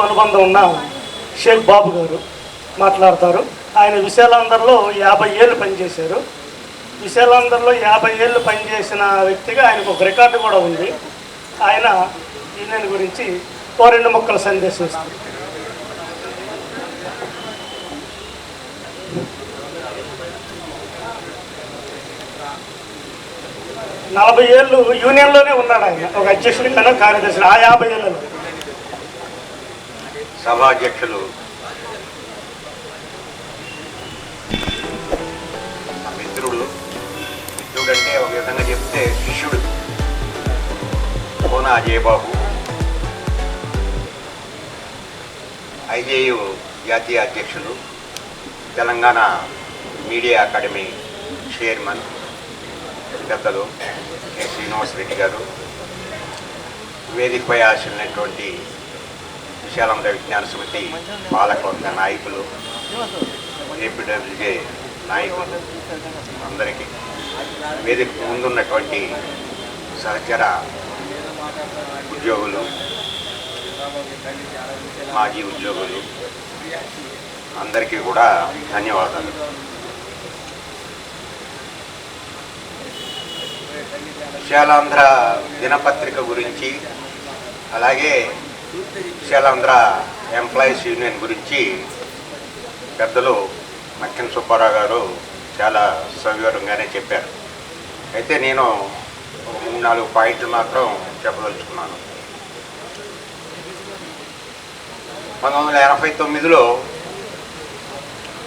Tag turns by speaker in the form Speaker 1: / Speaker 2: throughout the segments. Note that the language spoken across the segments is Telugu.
Speaker 1: అనుబంధం ఉన్న షేక్ బాబు గారు మాట్లాడతారు. ఆయన విశాలాంధ్రలో యాభై ఏళ్ళు పనిచేశారు. విశాలాంధ్రలో యాభై ఏళ్ళు పనిచేసిన వ్యక్తిగా ఆయనకు ఒక రికార్డు కూడా ఉంది. ఆయన యూనియన్ గురించి ఓ రెండు మొక్కల సందేశం ఇస్తారు. నలభై ఏళ్ళు యూనియన్లోనే ఉన్నాడు ఆయన. ఒక అధ్యక్షుడిగానో కార్యదర్శి ఆ యాభై ఏళ్ళలో.
Speaker 2: సభాధ్యక్షులు. మిత్రుడు మిత్రుడు అంటే ఒక విధంగా చెప్తే శిష్యుడు. కోన అజయబాబు? ఐజేయు జాతీయ అధ్యక్షులు తెలంగాణ మీడియా అకాడమీ చైర్మన్ పెద్దలు కె శ్రీనివాస్ రెడ్డి గారు. వేదికపై ఆశినటువంటి విశాలంగా విజ్ఞాన సమితి పాలకవర్గ నాయకులు ఏపీడబ్ల్యూజే నాయకులు అందరికీ వేదిక ముందున్నటువంటి సహచర ఉద్యోగులు మాజీ ఉద్యోగులు అందరికీ కూడా ధన్యవాదాలు. విశాలాంధ్ర దినపత్రిక గురించి అలాగే విశాలాంధ్ర ఎంప్లాయీస్ యూనియన్ గురించి పెద్దలు మక్కిన సుబ్బారావు గారు చాలా సవివరంగానే చెప్పారు. అయితే నేను ఒక మూడు నాలుగు పాయింట్లు మాత్రం చెప్పదలుచుకున్నాను. పంతొమ్మిది వందల ఎనభై తొమ్మిదిలో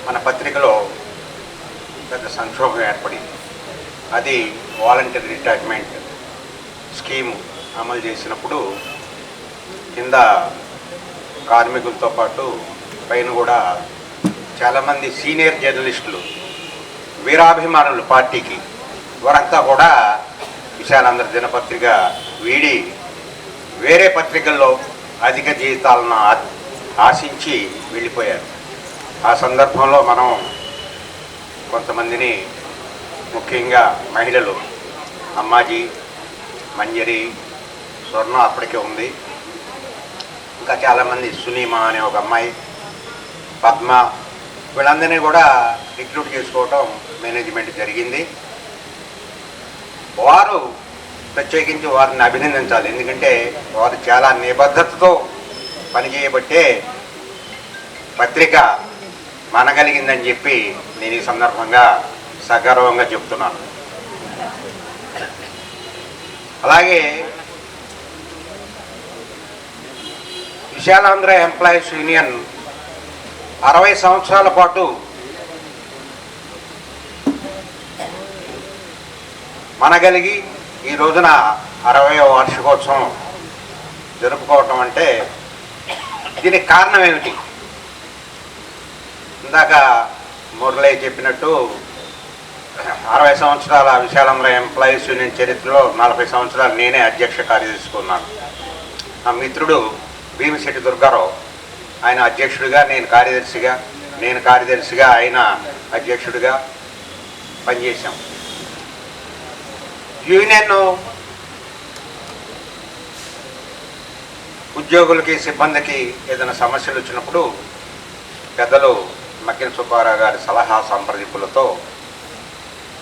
Speaker 2: మన పత్రికలో పెద్ద సంక్షోభం ఏర్పడింది. అది వాలంటీర్ రిటైర్మెంట్ స్కీమ్ అమలు చేసినప్పుడు కింద కార్మికులతో పాటు పైన కూడా చాలామంది సీనియర్ జర్నలిస్టులు వీరాభిమానులు పార్టీకి వారంతా కూడా విశాలాంధ్ర దినపత్రిక వీడి వేరే పత్రికల్లో అధిక జీతాలను ఆశించి వెళ్ళిపోయారు. ఆ సందర్భంలో మనం కొంతమందిని ముఖ్యంగా మహిళలు అమ్మాజీ మంజరి స్వర్ణ అప్పటికే ఉంది. ఇంకా చాలామంది సునీమా అనే ఒక అమ్మాయి పద్మ వీళ్ళందరినీ కూడా రిక్రూట్ చేసుకోవటం మేనేజ్మెంట్ జరిగింది. వారు ప్రత్యేకించి వారిని అభినందించాలి. ఎందుకంటే వారు చాలా నిబద్ధతతో పనిచేయబట్టే పత్రిక మనగలిగిందని చెప్పి నేను ఈ సందర్భంగా సగర్వంగా చెప్తున్నాను. అలాగే విశాలాంధ్ర ఎంప్లాయీస్ యూనియన్ అరవై సంవత్సరాల పాటు మనగలిగి ఈ రోజున అరవై వార్షికోత్సవం జరుపుకోవటం అంటే దీనికి కారణం ఏమిటి? ఇందాక మురళి చెప్పినట్టు అరవై సంవత్సరాల విశాలంలో ఎంప్లాయీస్ యూనియన్ చరిత్రలో నలభై సంవత్సరాలు నేనే అధ్యక్ష కార్యదర్శికున్నాను నా మిత్రుడు భీమిశెట్టి దుర్గారావు. ఆయన అధ్యక్షుడిగా నేను కార్యదర్శిగా నేను కార్యదర్శిగా ఆయన అధ్యక్షుడిగా పనిచేశాం. యూనియన్ ఉద్యోగులకి సిబ్బందికి ఏదైనా సమస్యలు వచ్చినప్పుడు పెద్దలు మక్కిన సుబ్బారావు గారి సలహా సంప్రదింపులతో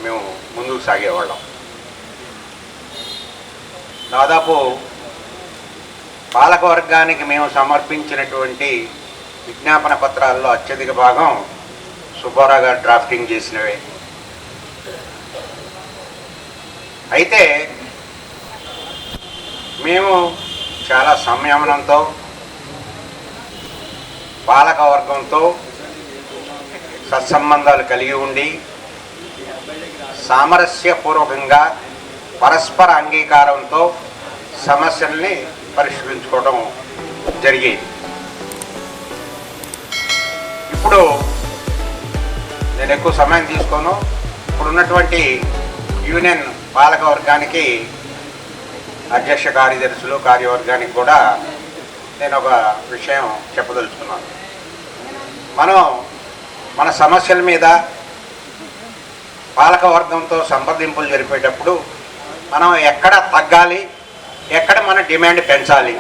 Speaker 2: మేము ముందుకు సాగేవాళ్ళం. దాదాపు పాలకవర్గానికి మేము సమర్పించినటువంటి విజ్ఞాపన పత్రాల్లో అత్యధిక భాగం సుబ్బారావు గారు డ్రాఫ్టింగ్ చేసినవే. అయితే మేము చాలా సంయమనంతో పాలకవర్గంతో సత్సంబంధాలు కలిగి ఉండి సామరస్యపూర్వకంగా పరస్పర అంగీకారంతో సమస్యల్ని పరిష్కరించుకోవడం జరిగేది. ఇప్పుడు నేను ఎక్కువ సమయం తీసుకోను. ఇప్పుడు ఉన్నటువంటి యూనియన్ పాలక వర్గానికి అధ్యక్ష కార్యదర్శులు కార్యవర్గానికి కూడా నేను ఒక విషయం చెప్పదలుచుకున్నాను. మనం మన సమస్యల మీద పాలక వర్గంతో సంప్రదింపులు జరిపేటప్పుడు మనం ఎక్కడ తగ్గాలి? ఎక్కడ మన డిమాండ్ పెంచాలి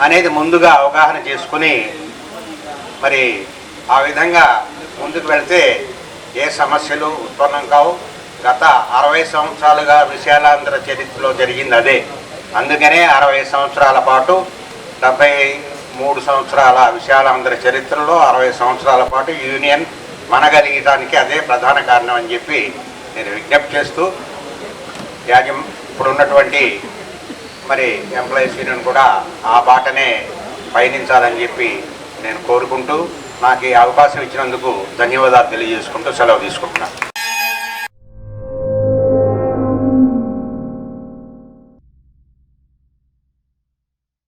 Speaker 2: అనేది ముందుగా అవగాహన చేసుకుని మరి ఆ విధంగా ముందుకు వెళితే ఏ సమస్యలు ఉత్పన్నం కావు. గత అరవై సంవత్సరాలుగా విశాలాంధ్ర చరిత్రలో జరిగింది అదే. అందుకనే అరవై సంవత్సరాల పాటు డెబ్బై మూడు సంవత్సరాల విశాలాంధ్ర చరిత్రలో అరవై సంవత్సరాల పాటు యూనియన్ మనగలిగడానికి అదే ప్రధాన కారణం అని చెప్పి నేను విజ్ఞప్తి చేస్తూ యాజం ఇప్పుడున్నటువంటి మరి ఎంప్లాయీస్ యూనియన్ కూడా ఆ బాటనే పయనించాలని చెప్పి నేను కోరుకుంటూ నాకు ఈ అవకాశం ఇచ్చినందుకు ధన్యవాదాలు తెలియజేసుకుంటూ సెలవు తీసుకుంటున్నాను.